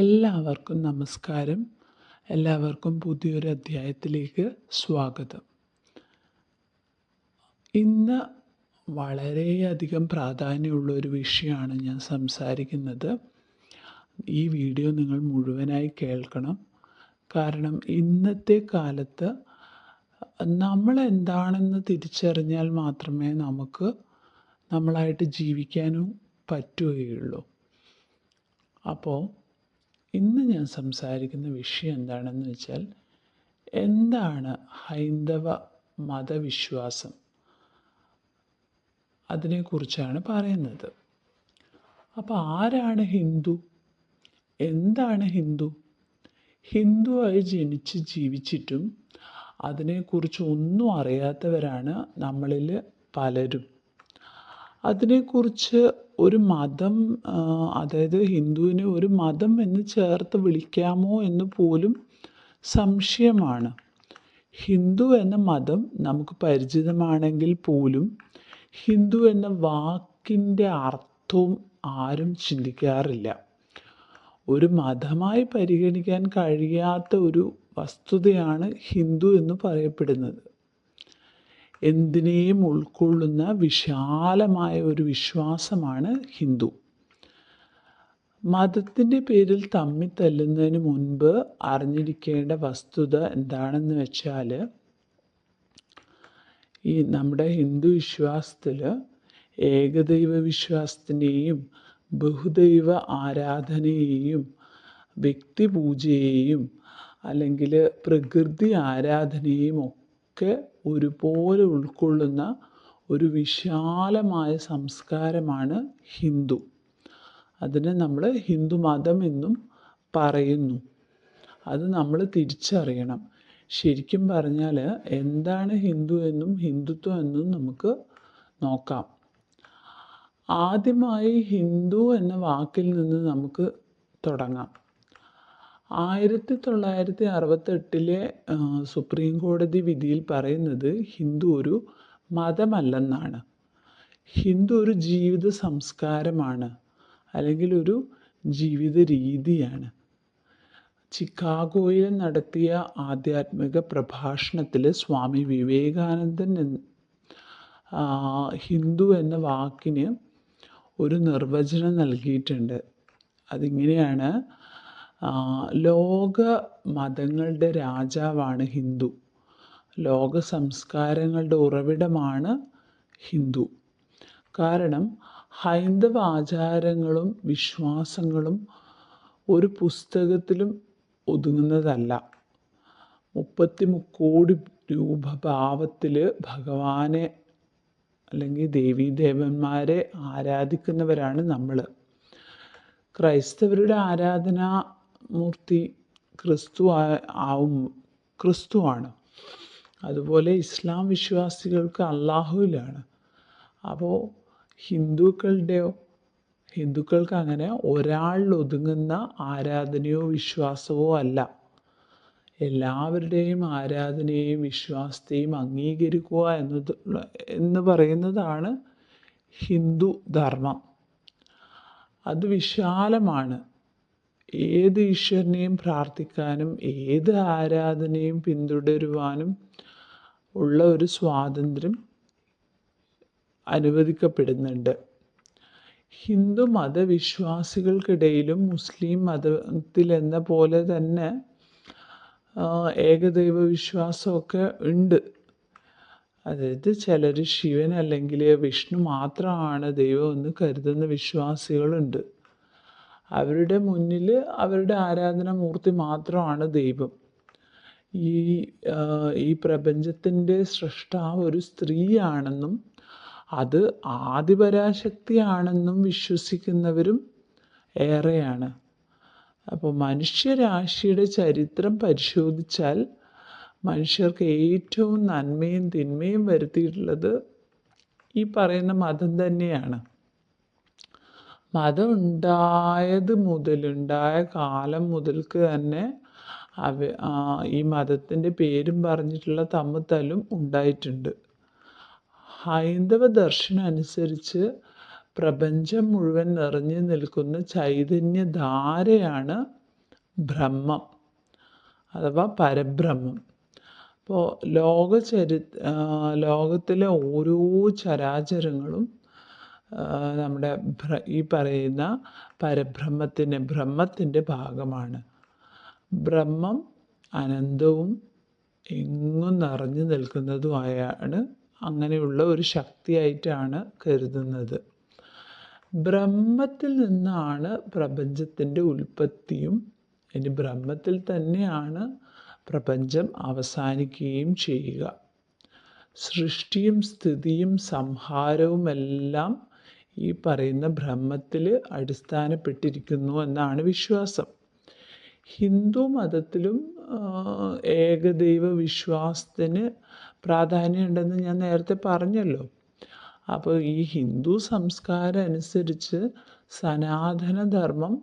എല്ലാവർക്കും നമസ്കാരം. എല്ലാവർക്കും പുതിയൊരു അധ്യായത്തിലേക്ക് സ്വാഗതം. ഇന്ന് വളരെയധികം പ്രാധാന്യമുള്ള ഒരു വിഷയമാണ് ഞാൻ സംസാരിക്കുന്നത്. ഈ വീഡിയോ നിങ്ങൾ മുഴുവനായി കേൾക്കണം. കാരണം ഇന്നത്തെ കാലത്ത് നമ്മൾ എന്താണെന്ന് തിരിച്ചറിഞ്ഞാൽ മാത്രമേ നമുക്ക് നമ്മളായിട്ട് ജീവിക്കാനും പറ്റുകയുള്ളൂ. അപ്പോൾ ഇന്ന് ഞാൻ സംസാരിക്കുന്ന വിഷയം എന്താണെന്ന് വെച്ചാൽ എന്താണ് ഹൈന്ദവ മതവിശ്വാസം? അതിനെക്കുറിച്ചാണ് പറയുന്നത്. അപ്പോൾ ആരാണ് ഹിന്ദു? എന്താണ് ഹിന്ദു? ഹിന്ദുവായി ജനിച്ച് ജീവിച്ചിട്ടും അതിനെക്കുറിച്ച് ഒന്നും അറിയാത്തവരാണ് നമ്മളിൽ പലരും. അതിനെക്കുറിച്ച് ഒരു മതം അതായത് ഹിന്ദുവിനെ ഒരു മതം എന്ന് ചേർത്ത് വിളിക്കാമോ എന്ന് പോലും സംശയമാണ്. ഹിന്ദു എന്ന മതം നമുക്ക് പരിചിതമാണെങ്കിൽ പോലും ഹിന്ദു എന്ന വാക്കിന്റെ അർത്ഥവും ആരും ചിന്തിക്കാറില്ല. ഒരു മതമായി പരിഗണിക്കാൻ കഴിയാത്ത ഒരു വസ്തുതയാണ് ഹിന്ദു എന്ന് പറയപ്പെടുന്നത്. എന്തിനേയും ഉൾക്കൊള്ളുന്ന വിശാലമായ ഒരു വിശ്വാസമാണ് ഹിന്ദു. മതത്തിന്റെ പേരിൽ തമ്മിൽ തല്ലുന്നതിന് മുൻപ് അറിഞ്ഞിരിക്കേണ്ട വസ്തുത എന്താണെന്ന് വെച്ചാൽ ഈ നമ്മുടെ ഹിന്ദു വിശ്വാസത്തിൽ ഏകദൈവ വിശ്വാസത്തിനെയും ബഹുദൈവ ആരാധനയെയും വ്യക്തിപൂജയെയും അല്ലെങ്കിൽ പ്രകൃതി ആരാധനയെയും ഒക്കെ ഒരുപോലെ ഉൾക്കൊള്ളുന്ന ഒരു വിശാലമായ സംസ്കാരമാണ് ഹിന്ദു. അതിനെ നമ്മൾ ഹിന്ദു മതം എന്നും പറയുന്നു. അത് നമ്മൾ തിരിച്ചറിയണം. ശരിക്കും പറഞ്ഞാൽ എന്താണ് ഹിന്ദു എന്നും ഹിന്ദുത്വം എന്നും നമുക്ക് നോക്കാം. ആദ്യമായി ഹിന്ദു എന്ന വാക്കിൽ നിന്ന് നമുക്ക് തുടങ്ങാം. ആയിരത്തി തൊള്ളായിരത്തി അറുപത്തെട്ടിലെ സുപ്രീം കോടതി വിധിയിൽ പറയുന്നത് ഹിന്ദു ഒരു മതമല്ലെന്നാണ്. ഹിന്ദു ഒരു ജീവിത സംസ്കാരമാണ് അല്ലെങ്കിൽ ഒരു ജീവിത രീതിയാണ്. ചിക്കാഗോയിൽ നടത്തിയ ആധ്യാത്മിക പ്രഭാഷണത്തിൽ സ്വാമി വിവേകാനന്ദൻ ഹിന്ദു എന്ന വാക്കിന് ഒരു നിർവചനം നൽകിയിട്ടുണ്ട്. അതിങ്ങനെയാണ് ലോക മതങ്ങളുടെ രാജാവാണ് ഹിന്ദു. ലോക സംസ്കാരങ്ങളുടെ ഉറവിടമാണ് ഹിന്ദു. കാരണം ഹൈന്ദവ ആചാരങ്ങളും വിശ്വാസങ്ങളും ഒരു പുസ്തകത്തിലും ഒതുങ്ങുന്നതല്ല. മുപ്പത്തി കോടി രൂപ ഭാവത്തിൽ ഭഗവാനെ അല്ലെങ്കിൽ ദേവീദേവന്മാരെ ആരാധിക്കുന്നവരാണ് നമ്മൾ ക്രൈസ്തവരുടെ ആരാധനാമൂർത്തി ക്രിസ്തു ആവും ക്രിസ്തുവാണ്. അതുപോലെ ഇസ്ലാം വിശ്വാസികൾക്ക് അള്ളാഹുവിലാണ് അപ്പോൾ ഹിന്ദുക്കളുടെയോ ഹിന്ദുക്കൾക്ക് അങ്ങനെ ഒരാളിൽ ഒതുങ്ങുന്ന ആരാധനയോ വിശ്വാസമോ അല്ല. എല്ലാവരുടെയും ആരാധനയെയും വിശ്വാസത്തെയും അംഗീകരിക്കുക എന്നത് എന്ന് പറയുന്നതാണ് ഹിന്ദു ധർമ്മം. അത് വിശാലമാണ്. ഏത് ഈശ്വരനെയും പ്രാർത്ഥിക്കാനും ഏത് ആരാധനയും പിന്തുടരുവാനും ഉള്ള ഒരു സ്വാതന്ത്ര്യം അനുവദിക്കപ്പെടുന്നുണ്ട്. ഹിന്ദു മതവിശ്വാസികൾക്കിടയിലും മുസ്ലിം മതത്തിൽ എന്ന പോലെ തന്നെ ഏകദൈവ വിശ്വാസമൊക്കെ ഉണ്ട്. അതായത് ചിലർ ശിവൻ അല്ലെങ്കിൽ വിഷ്ണു മാത്രമാണ് ദൈവം എന്ന് കരുതുന്ന വിശ്വാസികളുണ്ട്. അവരുടെ മുന്നിൽ അവരുടെ ആരാധനാമൂർത്തി മാത്രമാണ് ദൈവം. ഈ ഈ പ്രപഞ്ചത്തിന്റെ സൃഷ്ടാവ് ഒരു സ്ത്രീയാണെന്നും അത് ആദിപരാശക്തിയാണെന്നും വിശ്വസിക്കുന്നവരും ഏറെയാണ്. അപ്പോൾ മനുഷ്യരാശിയുടെ ചരിത്രം പരിശോധിച്ചാൽ മനുഷ്യർക്ക് ഏറ്റവും നന്മയും തിന്മയും വരുത്തിയിട്ടുള്ളത് ഈ പറയുന്ന മതം തന്നെയാണ്. മതം ഉണ്ടായത് മുതലുണ്ടായ കാലം മുതൽക്ക് തന്നെ അവ ഈ മതത്തിന്റെ പേരും പറഞ്ഞിട്ടുള്ള തമ്മിത്തല്ലും ഉണ്ടായിട്ടുണ്ട്. ഹൈന്ദവ ദർശനം അനുസരിച്ച് പ്രപഞ്ചം മുഴുവൻ നിറഞ്ഞു നിൽക്കുന്ന ചൈതന്യധാരയാണ് ബ്രഹ്മം അഥവാ പരബ്രഹ്മം. അപ്പോൾ ലോക ചരി ലോകത്തിലെ ഓരോ ചരാചരങ്ങളും നമ്മുടെ ഈ പറയുന്ന പരബ്രഹ്മത്തിന്റെ ബ്രഹ്മത്തിന്റെ ഭാഗമാണ്. ബ്രഹ്മം അനന്തവും എങ്ങും നിറഞ്ഞു നിൽക്കുന്നതുമായാണ് അങ്ങനെയുള്ള ഒരു ശക്തിയായിട്ടാണ് കരുതുന്നത്. ബ്രഹ്മത്തിൽ നിന്നാണ് പ്രപഞ്ചത്തിന്റെ ഉൽപ്പത്തിയും ഇനി ബ്രഹ്മത്തിൽ തന്നെയാണ് പ്രപഞ്ചം അവസാനിക്കുകയും ചെയ്യുക. സൃഷ്ടിയും സ്ഥിതിയും സംഹാരവും എല്ലാം ഈ പറയുന്ന ബ്രഹ്മത്തിൽ അടിസ്ഥാനപ്പെട്ടിരിക്കുന്നു എന്നാണ് വിശ്വാസം. ഹിന്ദു മതത്തിലും ഏകദൈവ വിശ്വാസത്തിന് പ്രാധാന്യമുണ്ടെന്ന് ഞാൻ നേരത്തെ പറഞ്ഞല്ലോ. അപ്പോൾ ഈ ഹിന്ദു സംസ്കാരം അനുസരിച്ച് സനാതനധർമ്മം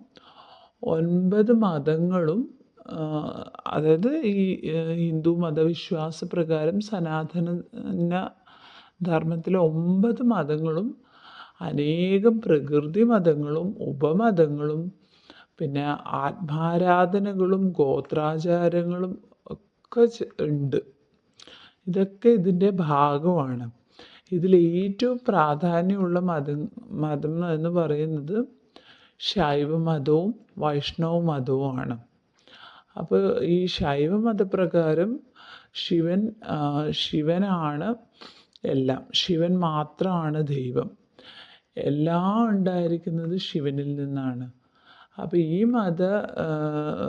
ഒൻപത് മതങ്ങളും അതായത് ഈ ഹിന്ദു മതവിശ്വാസ പ്രകാരം സനാതന ധർമ്മത്തിലെ ഒമ്പത് മതങ്ങളും അനേകം പ്രകൃതി മതങ്ങളും ഉപമതങ്ങളും പിന്നെ ആത്മാരാധനകളും ഗോത്രാചാരങ്ങളും ഒക്കെ ഉണ്ട്. ഇതൊക്കെ ഇതിന്റെ ഭാഗമാണ്. ഇതിൽ ഏറ്റവും പ്രാധാന്യമുള്ള മതം മതം എന്ന് പറയുന്നത് ശൈവമതവും വൈഷ്ണവ മതവുമാണ് അപ്പോൾ ഈ ശൈവ മതപ്രകാരം ശിവൻ ശിവനാണ് എല്ലാം. ശിവൻ മാത്രമാണ് ദൈവം. എല്ലാം ഉണ്ടായിരിക്കുന്നത് ശിവനിൽ നിന്നാണ്. അപ്പോൾ ഈ മത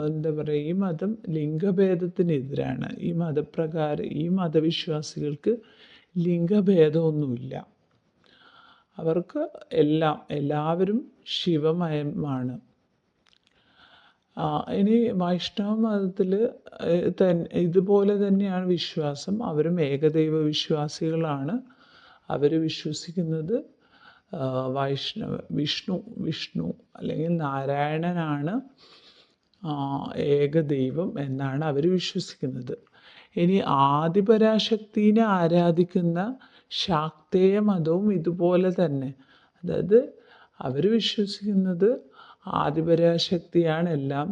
എന്താ പറയുക ഈ മതം ലിംഗഭേദത്തിനെതിരാണ്. ഈ മതപ്രകാരം ഈ മതവിശ്വാസികൾക്ക് ലിംഗഭേദമൊന്നുമില്ല. അവർക്ക് എല്ലാം എല്ലാവരും ശിവമയമാണ്. ഇനി വൈഷ്ണവ മതത്തിൽ ഇതുപോലെ തന്നെയാണ് വിശ്വാസം. അവരും ഏകദൈവ വിശ്വാസികളാണ് അവർ വിശ്വസിക്കുന്നത് വൈഷ്ണവ വിഷ്ണു വിഷ്ണു അല്ലെങ്കിൽ നാരായണനാണ് ഏക ഏകദൈവം എന്നാണ് അവർ വിശ്വസിക്കുന്നത്. ഇനി ആദിപരാശക്തിനെ ആരാധിക്കുന്ന ശാക്തേയ മതവും ഇതുപോലെ തന്നെ. അതായത് അവർ വിശ്വസിക്കുന്നത് ആദിപരാശക്തിയാണ് എല്ലാം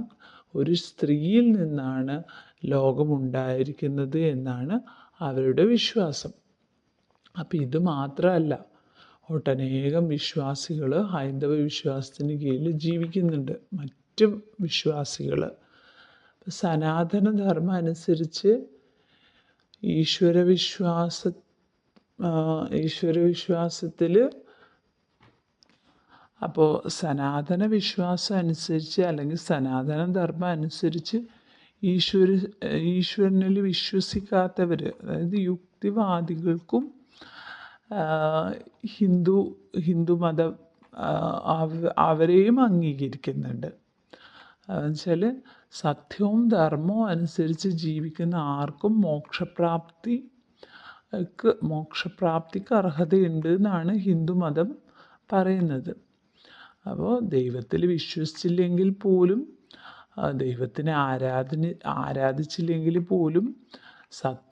ഒരു സ്ത്രീയിൽ നിന്നാണ് ലോകമുണ്ടായിരിക്കുന്നത് എന്നാണ് അവരുടെ വിശ്വാസം. അപ്പം ഇത് മാത്രമല്ല ഒട്ടനേകം വിശ്വാസികൾ ഹൈന്ദവ വിശ്വാസത്തിന് കീഴിൽ ജീവിക്കുന്നുണ്ട്. മറ്റ് വിശ്വാസികൾ സനാതനധർമ്മം അനുസരിച്ച് ഈശ്വരവിശ്വാസ ഈശ്വരവിശ്വാസത്തിൽ അപ്പോൾ സനാതന വിശ്വാസം അനുസരിച്ച് അല്ലെങ്കിൽ സനാതന ധർമ്മം അനുസരിച്ച് ഈശ്വര ഈശ്വരനിൽ വിശ്വസിക്കാത്തവർ അതായത് യുക്തിവാദികൾക്കും ഹിന്ദു ഹിന്ദു മതം അവ- അവരെയും അംഗീകരിക്കുന്നുണ്ട്. എന്നുവെച്ചാൽ സത്യവും ധർമ്മവും അനുസരിച്ച് ജീവിക്കുന്ന ആർക്കും മോക്ഷപ്രാപ്തി ക്ക് മോക്ഷപ്രാപ്തിക്ക് അർഹതയുണ്ട് എന്നാണ് ഹിന്ദുമതം പറയുന്നത്. അപ്പോൾ ദൈവത്തിൽ വിശ്വസിച്ചില്ലെങ്കിൽ പോലും ദൈവത്തിനെ ആരാധന ആരാധിച്ചില്ലെങ്കിൽ പോലും സത്യ